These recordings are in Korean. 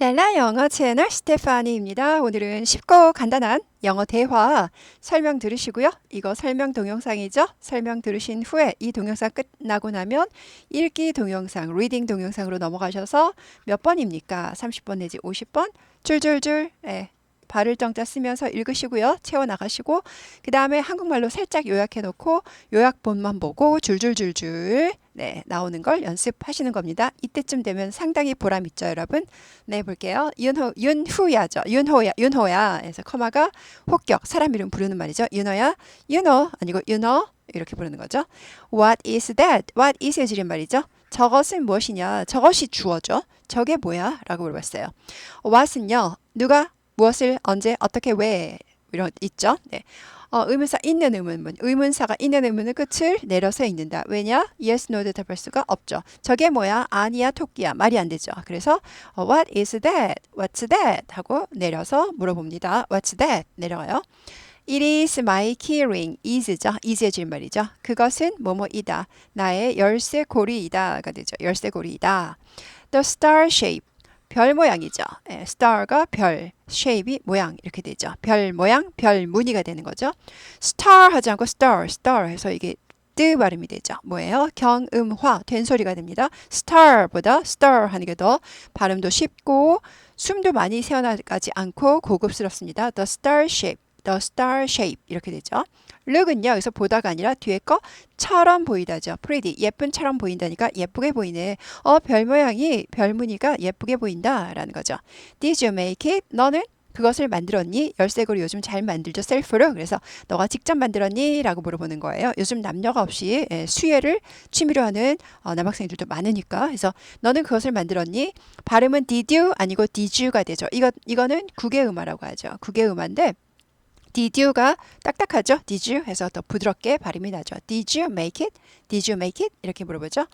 랄라 영어 채널 스테파니입니다. 오늘은 쉽고 간단한 영어 대화 설명 들으시고요. 이거 설명 동영상이죠. 설명 들으신 후에 이 동영상 끝나고 나면 읽기 동영상, 리딩 동영상으로 넘어가셔서 몇 번입니까? 30번 내지 50번 줄줄줄 예, 발을 정자 쓰면서 읽으시고요. 채워 나가시고 그 다음에 한국말로 살짝 요약해 놓고 요약본만 보고 줄줄줄줄 네, 나오는 걸 연습하시는 겁니다. 이때쯤 되면 상당히 보람 있죠, 여러분. 네, 볼게요. 윤호 윤후야죠. 윤호야, 윤호야. 에서 커마가 혹격 사람 이름 부르는 말이죠. 윤호야, 윤호 아니고 윤호 이렇게 부르는 거죠. What is that? What is의 줄임말이죠. 저것은 무엇이냐? 저것이 주어죠. 저게 뭐야? 라고 물어봤어요. what은요. 누가 무엇을 언제 어떻게 왜 이런 있죠. 네. 어, 의문사 있는 의문문, 의문사가 있는 의문은 끝을 내려서 읽는다. 왜냐? yes, no 대답할 수가 없죠. 저게 뭐야? 아니야, 토끼야. 말이 안 되죠. 그래서 어, what is that? What's that? 하고 내려서 물어봅니다. What's that? 내려가요. It is my keyring. is죠. is의 질말이죠. 그것은 뭐뭐이다. 나의 열쇠 고리이다가 되죠. 열쇠 고리이다. The star shape. 별 모양이죠. 예, star가 별, shape이 모양 이렇게 되죠. 별 모양, 별 무늬가 되는 거죠. star 하지 않고 star, star 해서 이게 뜨 발음이 되죠. 뭐예요? 경음화 된 소리가 됩니다. star보다 star 하는 게 더 발음도 쉽고 숨도 많이 새어나가지 않고 고급스럽습니다. The star shape, the star shape 이렇게 되죠. look은요 여기서 보다가 아니라 뒤에 거처럼 보이다죠. pretty 예쁜처럼 보인다니까 예쁘게 보이네. 어별 모양이 별 무늬가 예쁘게 보인다라는 거죠. Did you make it? 너는 그것을 만들었니? 열쇠고리 요즘 잘 만들죠 셀프로. 그래서 너가 직접 만들었니? 라고 물어보는 거예요. 요즘 남녀가 없이 예, 수혜를 취미로 하는 어, 남학생들도 많으니까. 그래서 너는 그것을 만들었니? 발음은 did you 아니고 did you가 되죠. 이거 이거는 국외음화라고 하죠. 국외음화인데 Did you가 딱딱하죠? Did you 해서 더 부드럽게 발음이 나죠. Did you make it? Did you make it? 이렇게 물어보죠.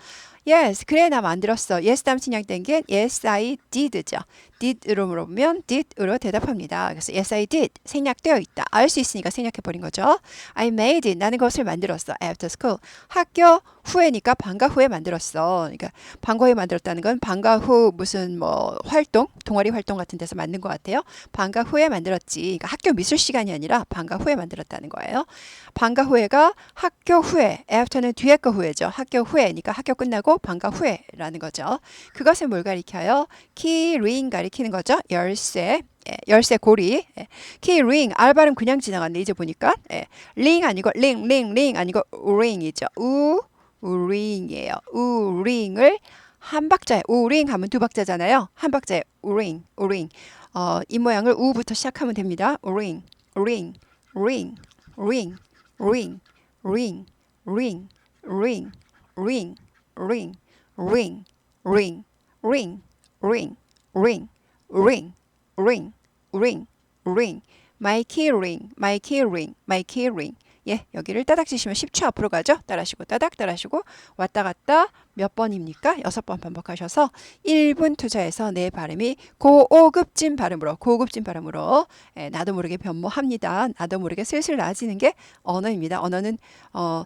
Yes, 그래 나 만들었어. Yes 다음 신약 된 게 Yes I did죠. Did으로 물어보면 Did으로 대답합니다. 그래서 Yes I did 생략되어 있다. 알 수 있으니까 생략해 버린 거죠. I made it 나는 그것을 만들었어. After school 학교 후에니까 방과 후에 만들었어. 그러니까 방과 후에 만들었다는 건 방과 후 무슨 뭐 활동, 동아리 활동 같은 데서 만든 것 같아요. 방과 후에 만들었지. 그러니까 학교 미술 시간이 아니라 방과 후에 만들었다는 거예요. 방과 후에가 학교 후에, after는 뒤에 거 후에죠. 학교 후에니까 학교 끝나고 방과 후에라는 거죠. 그것은 뭘 가리켜요? 키링 가리키는 거죠. 열쇠. 예, 열쇠 고리. 예. 키 링 알 발음 그냥 지나갔네 이제 보니까. 예. 링 아니고 링, 링, 링 아니고 링이죠. 우 우링이에요. 우 링을 한 박자에 우링 하면 두 박자잖아요. 한 박자에 우링, 우링. 어, 이 모양을 우부터 시작하면 됩니다. 우링, ring, ring, ring, ring, ring, ring, ring, ring, ring, ring, ring, ring, ring, ring, ring, ring, ring, ring. My key ring, my key ring, my key ring. 예, 여기를 따닥 치시면 10초 앞으로 가죠. 따라하시고 따닥 따라하시고 왔다 갔다 몇 번입니까? 여섯 번 반복하셔서 1분 투자해서 내 발음이 고급진 발음으로 고급진 발음으로 예, 나도 모르게 변모합니다. 나도 모르게 슬슬 나아지는 게 언어입니다. 언어는 어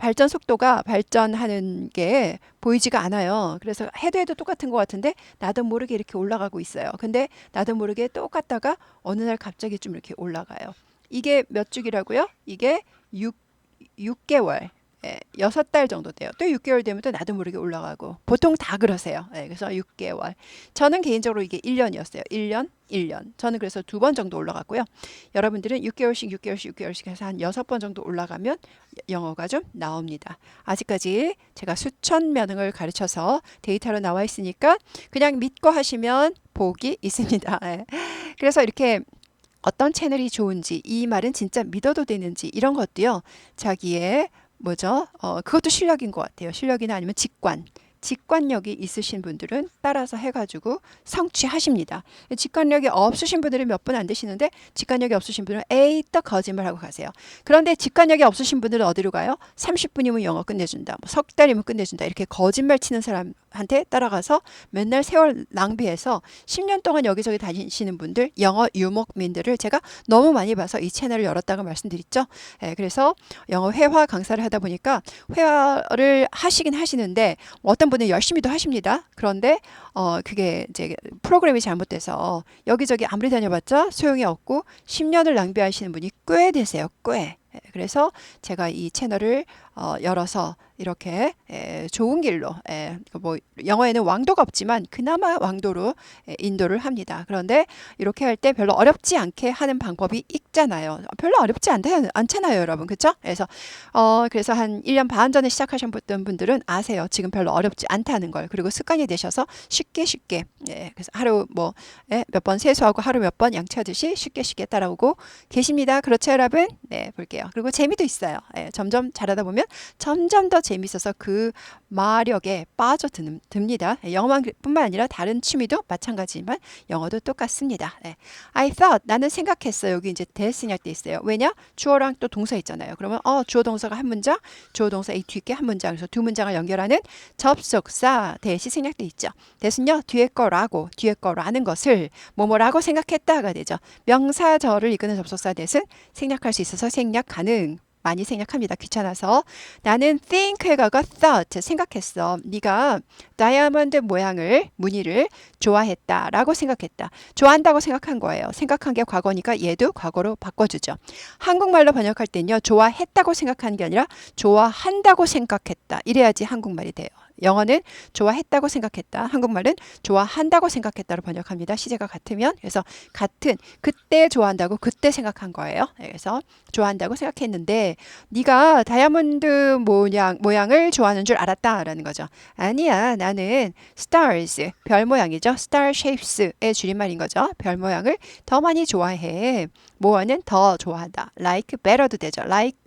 발전 속도가 발전하는 게 보이지가 않아요. 그래서 해도 해도 똑같은 것 같은데 나도 모르게 이렇게 올라가고 있어요. 근데 나도 모르게 똑같다가 어느 날 갑자기 좀 이렇게 올라가요. 이게 몇 주기라고요? 이게 6, 6개월. 예, 6달 정도 돼요. 또 6개월 되면 또 나도 모르게 올라가고. 보통 다 그러세요. 예, 그래서 6개월. 저는 개인적으로 이게 1년이었어요. 1년, 1년. 저는 그래서 두 번 정도 올라갔고요. 여러분들은 6개월씩, 6개월씩, 6개월씩 해서 한 6번 정도 올라가면 영어가 좀 나옵니다. 아직까지 제가 수천 명을 가르쳐서 데이터로 나와 있으니까 그냥 믿고 하시면 복이 있습니다. 예. 그래서 이렇게 어떤 채널이 좋은지 이 말은 진짜 믿어도 되는지 이런 것도요 자기의 뭐죠 어 그것도 실력인 것 같아요 실력이나 아니면 직관 직관력이 있으신 분들은 따라서 해가지고 성취하십니다. 직관력이 없으신 분들은 몇 분 안 되시는데 직관력이 없으신 분은 에이 또 거짓말하고 가세요. 그런데 직관력이 없으신 분들은 어디로 가요? 30분이면 영어 끝내준다. 뭐 석 달이면 끝내준다. 이렇게 거짓말 치는 사람 한테 따라가서 맨날 세월 낭비해서 10년 동안 여기저기 다니시는 분들, 영어 유목민들을 제가 너무 많이 봐서 이 채널을 열었다고 말씀드렸죠. 예, 그래서 영어 회화 강사를 하다 보니까 회화를 하시긴 하시는데 어떤 분은 열심히도 하십니다. 그런데 어 그게 이제 프로그램이 잘못돼서 여기저기 아무리 다녀봤자 소용이 없고 10년을 낭비하시는 분이 꽤 되세요. 꽤. 예, 그래서 제가 이 채널을 어, 열어서 이렇게 에, 좋은 길로 에, 뭐 영어에는 왕도가 없지만 그나마 왕도로 에, 인도를 합니다. 그런데 이렇게 할 때 별로 어렵지 않게 하는 방법이 있잖아요. 별로 어렵지 않다, 않잖아요, 여러분. 그렇죠? 그래서 어 그래서 한 1년 반 전에 시작하셨던 분들은 아세요. 지금 별로 어렵지 않다는 걸. 그리고 습관이 되셔서 쉽게 쉽게 예, 그래서 하루 뭐 몇 번 세수하고 하루 몇 번 양치하듯이 쉽게 쉽게 따라오고 계십니다. 그렇죠, 여러분? 네, 볼게요. 그리고 재미도 있어요. 예, 점점 잘하다 보면 점점 더 재밌어서 그 마력에 빠져듭니다. 예, 영어만뿐만 아니라 다른 취미도 마찬가지지만 영어도 똑같습니다. 예. I thought 나는 생각했어. 여기 이제 대신할 때 있어요. 왜냐? 주어랑 또 동사 있잖아요. 그러면 어 주어 동사가 한 문장, 주어 동사 이 뒤에 한 문장, 그래서 두 문장을 연결하는 접속사 대시 생략돼 있죠. 대신요 뒤에 거라고 뒤에 거라는 것을 뭐뭐라고 생각했다가 되죠. 명사절을 이끄는 접속사 대신 생략할 수 있어서 생략 가능. 많이 생략합니다. 귀찮아서 나는 think에 가가 thought 생각했어. 네가 다이아몬드 모양을 무늬를 좋아했다라고 생각했다. 좋아한다고 생각한 거예요. 생각한 게 과거니까 얘도 과거로 바꿔주죠. 한국말로 번역할 때는요. 좋아했다고 생각하는 게 아니라 좋아한다고 생각했다. 이래야지 한국말이 돼요. 영어는 좋아했다고 생각했다. 한국말은 좋아한다고 생각했다로 번역합니다. 시제가 같으면 그래서 같은 그때 좋아한다고 그때 생각한 거예요. 네, 그래서 좋아한다고 생각했는데 네가 다이아몬드 모양 모양을 좋아하는 줄 알았다라는 거죠. 아니야. 나는 stars 별 모양이죠. star shapes의 줄임말인 거죠. 별 모양을 더 많이 좋아해. more는 더 좋아하다. like better도 되죠. like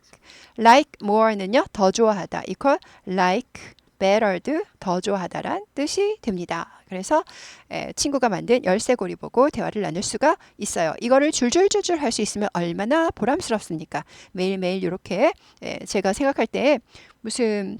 like more는요. 더 좋아하다. equal like better도 더 좋아하다란 뜻이 됩니다. 그래서 에, 친구가 만든 열쇠고리 보고 대화를 나눌 수가 있어요. 이거를 줄줄줄줄 할 수 있으면 얼마나 보람스럽습니까? 매일매일 이렇게 에, 제가 생각할 때 무슨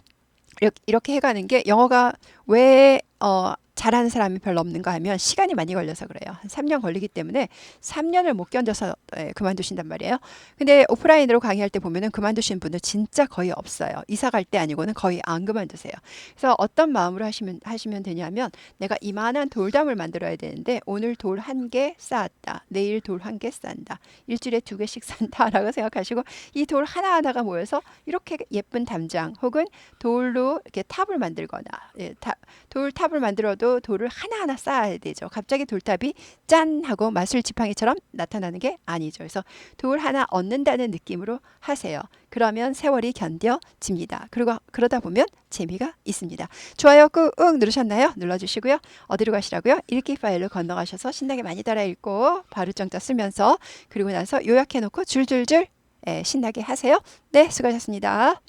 이렇게 해가는 게 영어가 왜 어, 잘하는 사람이 별로 없는가 하면 시간이 많이 걸려서 그래요. 한 3년 걸리기 때문에 3년을 못 견뎌서 예, 그만두신단 말이에요. 근데 오프라인으로 강의할 때 보면은 그만두신 분들 진짜 거의 없어요. 이사 갈 때 아니고는 거의 안 그만두세요. 그래서 어떤 마음으로 하시면 하시면 되냐면 내가 이만한 돌담을 만들어야 되는데 오늘 돌 한 개 쌓았다. 내일 돌 한 개 쌓는다. 일주일에 두 개씩 산다라고 생각하시고 이 돌 하나하나가 모여서 이렇게 예쁜 담장 혹은 돌로 이렇게 탑을 만들거나 예, 타, 돌 탑을 만들어 도 돌을 하나하나 쌓아야 되죠. 갑자기 돌탑이 짠 하고 마술 지팡이처럼 나타나는 게 아니죠. 그래서 돌 하나 얻는다는 느낌으로 하세요. 그러면 세월이 견뎌집니다. 그리고 그러다 보면 재미가 있습니다. 좋아요 꾹 누르셨나요? 눌러주시고요. 어디로 가시라고요? 읽기 파일로 건너가셔서 신나게 많이 따라 읽고 바로 정자 쓰면서 그리고 나서 요약해놓고 줄줄줄 예, 신나게 하세요. 네, 수고하셨습니다.